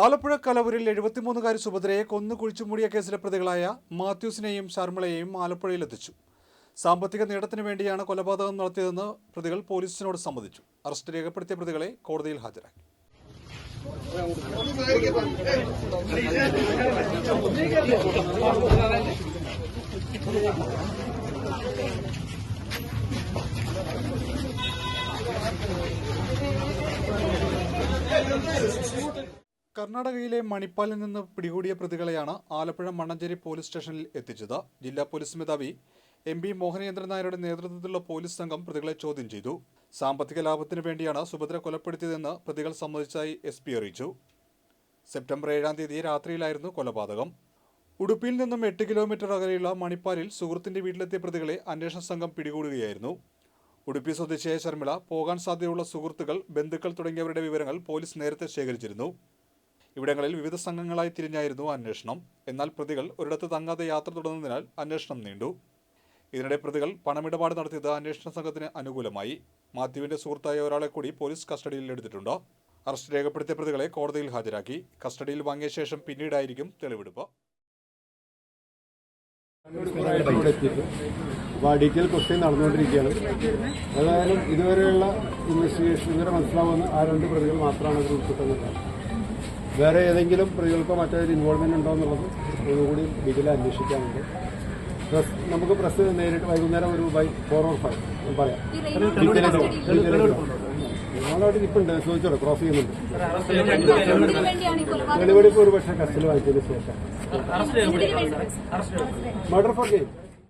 ആലപ്പുഴ കലവൂരിൽ എഴുപത്തിമൂന്നുകാരി സുഭദ്രയെ കൊന്നു കുഴിച്ചുമൂടിയ കേസിലെ പ്രതികളായ മാത്യൂസിനെയും ശർമിളയെയും ആലപ്പുഴയിലെത്തിച്ചു സാമ്പത്തിക നേട്ടത്തിനു വേണ്ടിയാണ് കൊലപാതകം നടത്തിയതെന്ന് പ്രതികൾ പോലീസിനോട് സമ്മതിച്ചു. അറസ്റ്റ് രേഖപ്പെടുത്തിയ പ്രതികളെ കോടതിയിൽ ഹാജരാക്കി. കർണാടകയിലെ മണിപ്പാലിൽ നിന്ന് പിടികൂടിയ പ്രതികളെയാണ് ആലപ്പുഴ മണ്ണഞ്ചേരി പോലീസ് സ്റ്റേഷനിൽ എത്തിച്ചത്. ജില്ലാ പോലീസ് മേധാവി എം പി മോഹനേന്ദ്രൻ നായരുടെ നേതൃത്വത്തിലുള്ള പോലീസ് സംഘം പ്രതികളെ ചോദ്യം ചെയ്തു. സാമ്പത്തിക ലാഭത്തിനു വേണ്ടിയാണ് സുഭദ്ര കൊലപ്പെടുത്തിയതെന്ന് പ്രതികൾ സമ്മതിച്ചതായി എസ് പി അറിയിച്ചു. സെപ്റ്റംബർ ഏഴാം തീയതി രാത്രിയിലായിരുന്നു കൊലപാതകം. ഉടുപ്പിയിൽ നിന്നും എട്ട് കിലോമീറ്റർ അകലെയുള്ള മണിപ്പാലിൽ സുഹൃത്തിന്റെ വീട്ടിലെത്തിയ പ്രതികളെ അന്വേഷണ സംഘം പിടികൂടുകയായിരുന്നു. ഉടുപ്പി സ്വദേശിയായ ശർമിള പോകാൻ സാധ്യതയുള്ള സുഹൃത്തുക്കൾ ബന്ധുക്കൾ തുടങ്ങിയവരുടെ വിവരങ്ങൾ പോലീസ് നേരത്തെ ശേഖരിച്ചിരുന്നു. ഇവിടങ്ങളിൽ വിവിധ സംഘങ്ങളായി തിരിഞ്ഞായിരുന്നു അന്വേഷണം. എന്നാൽ പ്രതികൾ ഒരിടത്ത് തങ്ങാതെ യാത്ര തുടർന്നതിനാൽ അന്വേഷണം നീണ്ടു. ഇതിനിടെ പ്രതികൾ പണമിടപാട് നടത്തിയത് അന്വേഷണ സംഘത്തിന് അനുകൂലമായി. മാത്യുവിന്റെ സുഹൃത്തായ ഒരാളെ കൂടി പോലീസ് കസ്റ്റഡിയിൽ എടുത്തിട്ടുണ്ട്. അറസ്റ്റ് രേഖപ്പെടുത്തിയ പ്രതികളെ കോടതിയിൽ ഹാജരാക്കി. കസ്റ്റഡിയിൽ വാങ്ങിയ ശേഷം പിന്നീടായിരിക്കും തെളിവെടുപ്പ്. ഡീറ്റെയിൽ ക്വസ്റ്റ്യൻ നടന്നുകൊണ്ടിരിക്കുകയാണ്. ഏതായാലും ഇതുവരെയുള്ള ഇൻവെസ്റ്റിഗേഷൻ ഇതുവരെ മനസ്സിലാവുന്ന ആ രണ്ട് പ്രതികൾ മാത്രമാണ് അതിൽ വേറെ ഏതെങ്കിലും പ്രതികൾക്കോ മറ്റേതൊരു ഇൻവോൾവ്മെന്റ് ഉണ്ടോ എന്നുള്ളത് ഒന്നുകൂടി ഡീറ്റെയിൽ അന്വേഷിക്കാനുണ്ട്. പ്രസ് നമുക്ക് പ്രസ് നേരിട്ട് വൈകുന്നേരം ഒരു ബൈ ഫോർ ഓർ ഫൈവ് പറയാം. ഞങ്ങളവിടെ ഇപ്പുണ്ട് ചോദിച്ചോളൂ ക്രോസ് ചെയ്യുന്നുണ്ട്. വെളിവെടുപ്പ് തെളിവെടുപ്പ് ഒരു പക്ഷേ കസ്റ്റഡി വാങ്ങിച്ചതിന് ശേഷം മർഡർ ഫോർ ഗെയിം